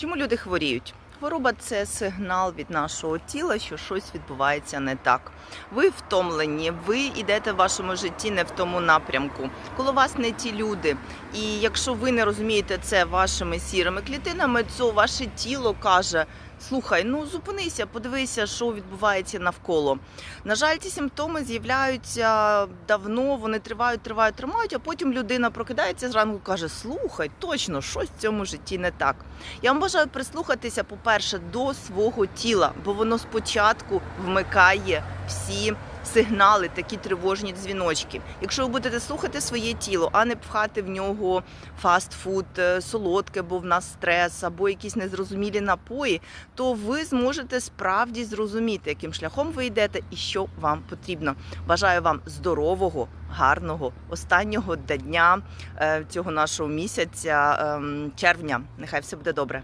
Чому люди хворіють? Хвороба це сигнал від нашого тіла, що щось відбувається не так. Ви втомлені, ви йдете в вашому житті не в тому напрямку. Коло вас не ті люди. І якщо ви не розумієте це вашими сірими клітинами, то ваше тіло каже: слухай, ну зупинися, подивися, що відбувається навколо. На жаль, ці симптоми з'являються давно, вони тривають, тривають, тримають, а потім людина прокидається зранку каже: Слухай, точно щось в цьому житті не так. Я вам бажаю прислухатися, по-перше, до свого тіла, бо воно спочатку вмикає всі сигнали, такі тривожні дзвіночки. Якщо ви будете слухати своє тіло, а не пхати в нього фастфуд, е, солодке, бо в нас стрес або якісь незрозумілі напої, то ви зможете справді зрозуміти, яким шляхом ви йдете і що вам потрібно. Бажаю вам здорового, гарного останнього дня е, цього нашого місяця ем, червня. Нехай все буде добре.